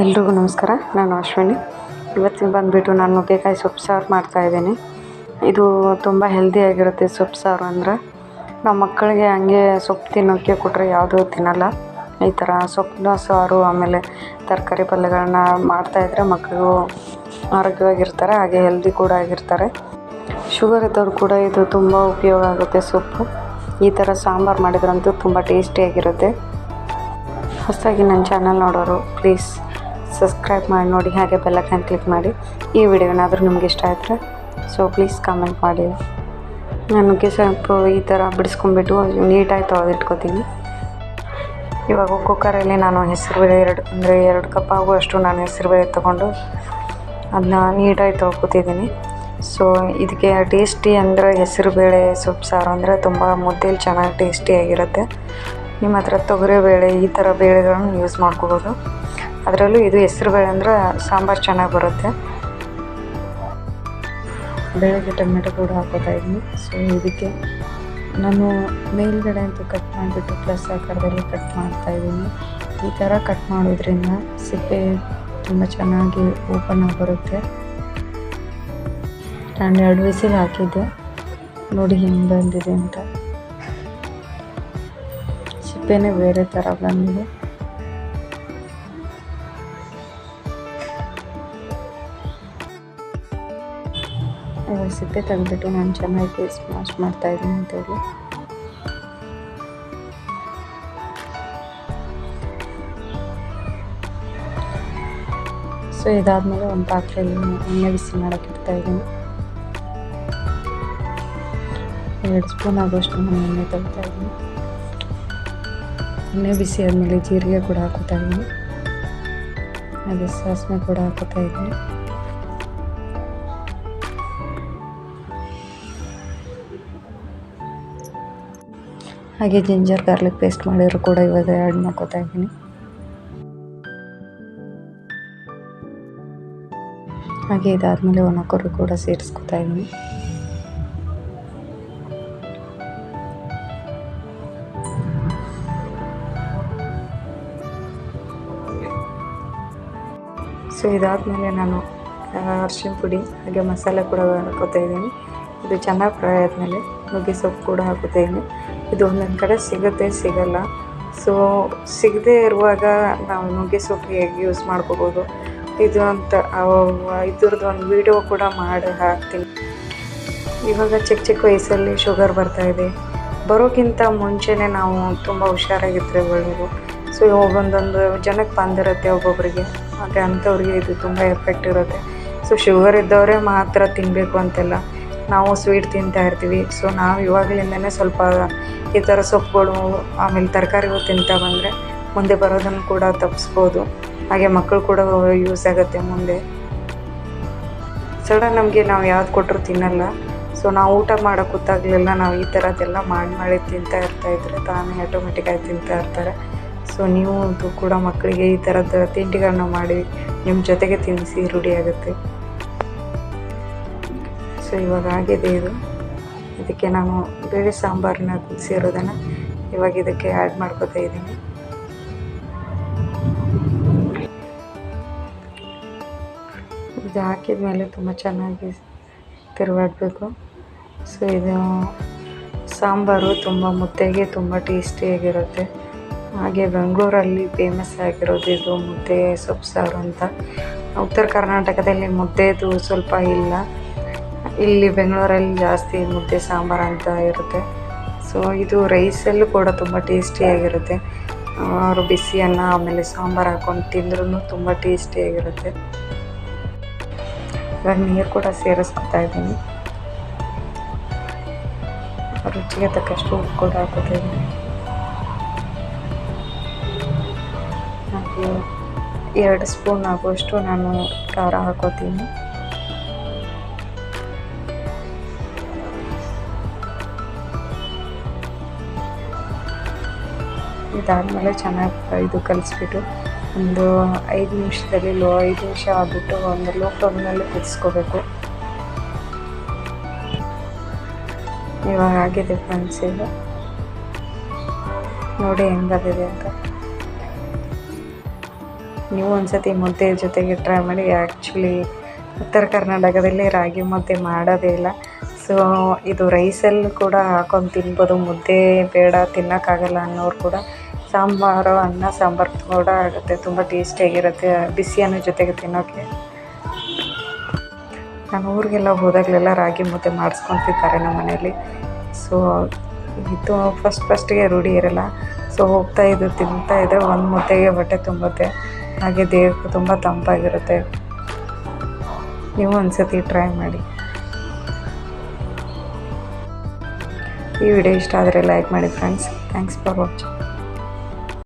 ಎಲ್ರಿಗೂ ನಮಸ್ಕಾರ. ನಾನು ಅಶ್ವಿನಿ. ಇವತ್ತಿನ ಬಂದುಬಿಟ್ಟು ನಾನು ನುಗ್ಗೆಕಾಯಿ ಸೊಪ್ಪು ಸಾರು ಮಾಡ್ತಾಯಿದ್ದೀನಿ ಇದು ತುಂಬ ಹೆಲ್ದಿಯಾಗಿರುತ್ತೆ ಸೊಪ್ಪು ಸಾರು ಅಂದರೆ. ನಮ್ಮ ಮಕ್ಕಳಿಗೆ ಹಂಗೆ ಸೊಪ್ಪು ತಿನ್ನೋಕ್ಕೆ ಕೊಟ್ಟರೆ ಯಾವುದೂ ತಿನ್ನಲ್ಲ. ಈ ಥರ ಸೊಪ್ಪಿನ ಸಾರು, ಆಮೇಲೆ ತರಕಾರಿ ಪಲ್ಯಗಳನ್ನ ಮಾಡ್ತಾಯಿದ್ರೆ ಮಕ್ಕಳು ಆರೋಗ್ಯವಾಗಿರ್ತಾರೆ, ಹಾಗೆ ಹೆಲ್ದಿ ಕೂಡ ಆಗಿರ್ತಾರೆ. ಶುಗರ್ ಇದ್ದವ್ರು ಕೂಡ ಇದು ತುಂಬ ಉಪಯೋಗ ಆಗುತ್ತೆ ಸೊಪ್ಪು. ಈ ಥರ ಸಾಂಬಾರು ಮಾಡಿದ್ರಂತೂ ತುಂಬ ಟೇಸ್ಟಿಯಾಗಿರುತ್ತೆ ಹೊಸದಾಗಿ ನನ್ನ ಚಾನಲ್ ನೋಡೋರು ಪ್ಲೀಸ್ ಸಬ್ಸ್ಕ್ರೈಬ್ ಮಾಡಿ ನೋಡಿ, ಹಾಗೆ ಬೆಲ್ಲ ಕ್ಲಿಕ್ ಮಾಡಿ. ಈ ವಿಡಿಯೋ ಏನಾದರೂ ನಿಮ್ಗೆ ಇಷ್ಟ ಆಯಿತು ಸೊ ಪ್ಲೀಸ್ ಕಮೆಂಟ್ ಮಾಡಿ. ನಾನು ಸ್ವಲ್ಪ ಈ ಥರ ಬಿಡಿಸ್ಕೊಂಡ್ಬಿಟ್ಟು ನೀಟಾಗಿ ತೊಳೆದಿಟ್ಕೋತೀನಿ ಇವಾಗ ಕುಕ್ಕರಲ್ಲಿ ನಾನು ಹೆಸರುಬೇಳೆ ಎರಡು, ಅಂದರೆ ಎರಡು ಕಪ್ ಆಗುವಷ್ಟು ನಾನು ಹೆಸರುಬೇಳೆ ತೊಗೊಂಡು ಅದನ್ನ ನೀಟಾಗಿ ತೊಳ್ಕೊತಿದ್ದೀನಿ ಸೊ ಇದಕ್ಕೆ ಟೇಸ್ಟಿ ಅಂದರೆ ಹೆಸರುಬೇಳೆ ಸೊಪ್ಪು ಸಾರು ಅಂದರೆ ತುಂಬ ಮುದ್ದೆಲಿ ಚೆನ್ನಾಗಿ ಟೇಸ್ಟಿಯಾಗಿರುತ್ತೆ ನಿಮ್ಮ ಹತ್ರ ತೊಗರಿಬೇಳೆ ಈ ಥರ ಬೇಳೆಗಳನ್ನು ಯೂಸ್ ಮಾಡ್ಕೋಬೋದು. ಅದರಲ್ಲೂ ಇದು ಹೆಸರುಬೇಳೆ ಅಂದರೆ ಸಾಂಬಾರು ಚೆನ್ನಾಗಿ ಬರುತ್ತೆ. ಬೆಳಗ್ಗೆ ಟೊಮೆಟೊ ಕೂಡ ಹಾಕೋತಾ ಇದ್ದೀನಿ ಸೊ ಇದಕ್ಕೆ ನಾನು ಮೇಲ್ಗಡೆ ಅಂತೂ ಕಟ್ ಮಾಡಿಬಿಟ್ಟು ಪ್ಲಸ್ ಆಕಾರದಲ್ಲಿ ಕಟ್ ಮಾಡ್ತಾಯಿದ್ದೀನಿ ಈ ಥರ ಕಟ್ ಮಾಡೋದ್ರಿಂದ ಸಿಪ್ಪೆ ತುಂಬ ಚೆನ್ನಾಗಿ ಓಪನ್ ಆಗಿ ಬರುತ್ತೆ. ನಾನು ಎರಡು ವಿಸಿಲ್ ಹಾಕಿದ್ದೆ. ನೋಡಿ ಹೆಂಗೆ ಬಂದಿದೆ ಅಂತ. ಸಿಪ್ಪೆನೇ ಬೇರೆ ಥರ ಬಂದಿದೆ. ಸಿಪ್ಪೆ ತೆಗೆದ್ಬಿಟ್ಟು ನಾನು ಚೆನ್ನಾಗಿ ಸ್ಮಾಶ್ ಮಾಡ್ತಾ ಇದ್ದೀನಿ ಅಂತ ಹೇಳಿ. ಸೊ ಇದಾದ್ಮೇಲೆ ಒಂದು ಪಾತ್ರೆಯಲ್ಲಿ ಎಣ್ಣೆ ಬಿಸಿ ಮಾಡೋಕೆ ಇಡ್ತಾ ಇದ್ದೀನಿ. ಎರಡು ಸ್ಪೂನ್ ಆಗುವಷ್ಟು ನಾನು ಎಣ್ಣೆ ತಗೊಳ್ತಾ ಇದ್ದೀನಿ. ಎಣ್ಣೆ ಬಿಸಿ ಆದಮೇಲೆ ಜೀರಿಗೆ ಕೂಡ ಹಾಕೋತಾ ಇದ್ದೀನಿ. ಹಾಗೆ ಸಾಸಿವೆ ಕೂಡ ಹಾಕೋತಾ ಇದ್ದೀನಿ. ಹಾಗೆ ಜಿಂಜರ್ ಗಾರ್ಲಿಕ್ ಪೇಸ್ಟ್ ಮಾಡಿದ್ರು ಕೂಡ ಇವಾಗ ಆ್ಯಡ್ ಮಾಡ್ಕೋತಾ ಇದ್ದೀನಿ. ಹಾಗೆ ಇದಾದಮೇಲೆ ಒಣಕೊರು ಕೂಡ ಸೇರಿಸ್ಕೊತಾ ಇದ್ದೀನಿ. ಸೊ ಇದಾದಮೇಲೆ ನಾನು ಅರ್ಶಿನ ಪುಡಿ, ಹಾಗೆ ಮಸಾಲೆ ಕೂಡ ಹಾಕೋತಾ ಇದ್ದೀನಿ. ಇದು ಚೆನ್ನಾಗಿ ಫ್ರೈ ಆದಮೇಲೆ ನುಗ್ಗೆ ಸೊಪ್ಪು ಕೂಡ ಹಾಕೋತಾ ಇದ್ದೀನಿ. ಇದು ಒಂದೊಂದು ಕಡೆ ಸಿಗುತ್ತೆ ಸಿಗಲ್ಲ. ಸೊ ಸಿಗದೇ ಇರುವಾಗ ನಾವು ನುಗ್ಗೆ ಸೊಪ್ಪು ಹೇಗೆ ಯೂಸ್ ಮಾಡ್ಕೋಬೋದು? ಇದು ಅಂತ ಇದ್ರದ್ದು ಒಂದು ವಿಡಿಯೋ ಕೂಡ ಮಾಡಿ ಹಾಕ್ತೀನಿ. ಇವಾಗ ಚಿಕ್ಕ ಚಿಕ್ಕ ವಯಸ್ಸಲ್ಲಿ ಶುಗರ್ ಬರ್ತಾಯಿದೆ ಬರೋಕ್ಕಿಂತ ಮುಂಚೆನೇ ನಾವು ತುಂಬ ಹುಷಾರಾಗಿದ್ದರೆ ಒಳ್ಳೆಯದು ಸೊ ಒಂದೊಂದು ಜನಕ್ಕೆ ಬಂದಿರುತ್ತೆ ಒಬ್ಬೊಬ್ಬರಿಗೆ ಹಾಗೆ ಅಂಥವ್ರಿಗೆ ಇದು ತುಂಬ ಎಫೆಕ್ಟ್ ಇರುತ್ತೆ. ಸೊ ಶುಗರ್ ಇದ್ದವರೇ ಮಾತ್ರ ತಿನ್ನಬೇಕು ಅಂತೆಲ್ಲ. ನಾವು ಸ್ವೀಟ್ ತಿಂತಾ ಇರ್ತೀವಿ. ಸೊ ನಾವು ಇವಾಗಲಿಂದನೇ ಸ್ವಲ್ಪ ಈ ಥರ ಸೊಪ್ಪುಗಳು, ಆಮೇಲೆ ತರಕಾರಿಗಳು ತಿಂತಾ ಬಂದರೆ ಮುಂದೆ ಬರೋದನ್ನು ಕೂಡ ತಪ್ಪಿಸ್ಬೋದು ಹಾಗೆ ಮಕ್ಕಳು ಕೂಡ ಯೂಸ್ ಆಗುತ್ತೆ ಮುಂದೆ. ಸಡನ್ ನಮಗೆ ನಾವು ಯಾವ್ದು ಕೊಟ್ಟರು ತಿನ್ನಲ್ಲ. ಸೊ ನಾವು ಊಟ ಮಾಡೋಕ್ಕೆ ಗೊತ್ತಾಗಲಿಲ್ಲ. ನಾವು ಈ ಥರದ್ದೆಲ್ಲ ಮಾಡಿ ಮಾಡಿ ತಿಂತಾ ಇರ್ತಾಯಿದ್ರೆ ತಾನೇ ಆಟೋಮೆಟಿಕ್ಕಾಗಿ ತಿಂತಾ ಇರ್ತಾರೆ. ಸೊ ನೀವು ಕೂಡ ಮಕ್ಕಳಿಗೆ ಈ ಥರದ ತಿಂಡಿಗಳನ್ನ ಮಾಡಿ ನಿಮ್ಮ ಜೊತೆಗೆ ತಿನ್ನಿಸಿ ರೂಢಿಯಾಗುತ್ತೆ ಸೊ ಇವಾಗ ಆಗಿದೆ ಇದು. ಇದಕ್ಕೆ ನಾನು ಬೇಳೆ ಸಾಂಬಾರನ್ನ ಕುದಿಸಿರೋದನ್ನು ಇವಾಗ ಇದಕ್ಕೆ ಆ್ಯಡ್ ಮಾಡ್ಕೋತಾ ಇದ್ದೀನಿ. ಇದು ಹಾಕಿದ ಮೇಲೆ ತುಂಬ ಚೆನ್ನಾಗಿ ತಿರುಗಾಡಬೇಕು ಸೊ ಇದು ಸಾಂಬಾರು ತುಂಬ ಮುದ್ದೆಗೆ ತುಂಬ ಟೇಸ್ಟಿಯಾಗಿರುತ್ತೆ ಹಾಗೆ ಬೆಂಗಳೂರಲ್ಲಿ ಫೇಮಸ್ ಆಗಿರೋದು ಇದು ಮುದ್ದೆ ಸೊಪ್ಪು ಸಾರು ಅಂತ. ಉತ್ತರ ಕರ್ನಾಟಕದಲ್ಲಿ ಮುದ್ದೆದು ಸ್ವಲ್ಪ ಇಲ್ಲ. ಇಲ್ಲಿ ಬೆಂಗಳೂರಲ್ಲಿ ಜಾಸ್ತಿ ಮುದ್ದೆ ಸಾಂಬಾರು ಅಂತ ಇರುತ್ತೆ. ಸೊ ಇದು ರೈಸಲ್ಲೂ ಕೂಡ ತುಂಬ ಟೇಸ್ಟಿಯಾಗಿರುತ್ತೆ ಅವರು ಬಿಸಿ ಅನ್ನ, ಆಮೇಲೆ ಸಾಂಬಾರು ಹಾಕ್ಕೊಂಡು ತಿಂದ್ರೂ ತುಂಬ ಟೇಸ್ಟಿಯಾಗಿರುತ್ತೆ ಇವಾಗ ನೀರು ಕೂಡ ಸೇರಿಸ್ಕೊತಾ ಇದ್ದೀನಿ. ರುಚಿಗೆ ತಕ್ಕಷ್ಟು ಉಪ್ಪು ಕೂಡ ಹಾಕೋತಾ ಇದ್ದೀನಿ ಹಾಗೆ ಎರಡು ಸ್ಪೂನ್ ಆಗುವಷ್ಟು ನಾನು ಖಾರ ಹಾಕೋತೀನಿ ಇದಾದಮೇಲೆ ಚೆನ್ನಾಗಿ ಇದು ಕಲಿಸ್ಬಿಟ್ಟು ಒಂದು ಐದು ನಿಮಿಷದಲ್ಲಿ ಲೋ, ಐದು ನಿಮಿಷ ಆಗಿಬಿಟ್ಟು ಒಂದು ಲೋ ಫ್ಲೇಮ್ನಲ್ಲಿ ಕುದಿಸ್ಕೋಬೇಕು. ಇವಾಗ ಆಗಿದೆ ಫ್ರೆಂಡ್ಸ್ ಇದು. ನೋಡಿ ಹೆಂಗೆ ಅಂತ. ನೀವು ಒಂದ್ಸತಿ ಮುದ್ದೆ ಜೊತೆಗೆ ಟ್ರೈ ಮಾಡಿ ಆ್ಯಕ್ಚುಲಿ ಉತ್ತರ ಕರ್ನಾಟಕದಲ್ಲಿ ರಾಗಿ ಮುದ್ದೆ ಮಾಡೋದೇ ಇಲ್ಲ. ಸೊ ಇದು ರೈಸಲ್ಲಿ ಕೂಡ ಹಾಕೊಂಡು ತಿನ್ಬೋದು. ಮುದ್ದೆ ಬೇಡ, ತಿನ್ನೋಕ್ಕಾಗಲ್ಲ ಅನ್ನೋರು ಕೂಡ ಸಾಂಬಾರು, ಅನ್ನ, ಸಾಂಬಾರು ಕೂಡ ಆಗುತ್ತೆ. ತುಂಬ ಟೇಸ್ಟಿಯಾಗಿರುತ್ತೆ ಬಿಸಿ ಅನ್ನ ಜೊತೆಗೆ ತಿನ್ನೋಕ್ಕೆ ನಾನು ಊರಿಗೆಲ್ಲ ಹೋದಾಗಲೆಲ್ಲ ರಾಗಿ ಮುದ್ದೆ ಮಾಡಿಸ್ಕೊತಿದ್ದಾರೆ ನಮ್ಮ ಮನೇಲಿ ಸೊ ಇದು ಫಸ್ಟ್ ಫಸ್ಟಿಗೆ ರೂಢಿ ಇರಲ್ಲ. ಸೊ ಹೋಗ್ತಾ ಇದ್ದು, ತಿಂತಾ ಇದ್ದರೆ ಒಂದು ಮುದ್ದೆಗೆ ಹೊಟ್ಟೆ ತುಂಬುತ್ತೆ. ಹಾಗೆ ದೇಹಕ್ಕೂ ತುಂಬ ತಂಪಾಗಿರುತ್ತೆ. ನೀವು ಒಂದ್ಸತಿ ಟ್ರೈ ಮಾಡಿ. ಈ ವಿಡಿಯೋ ಇಷ್ಟ ಆದರೆ ಲೈಕ್ ಮಾಡಿ ಫ್ರೆಂಡ್ಸ್ ಥ್ಯಾಂಕ್ಸ್ ಫಾರ್ ವಾಚಿಂಗ್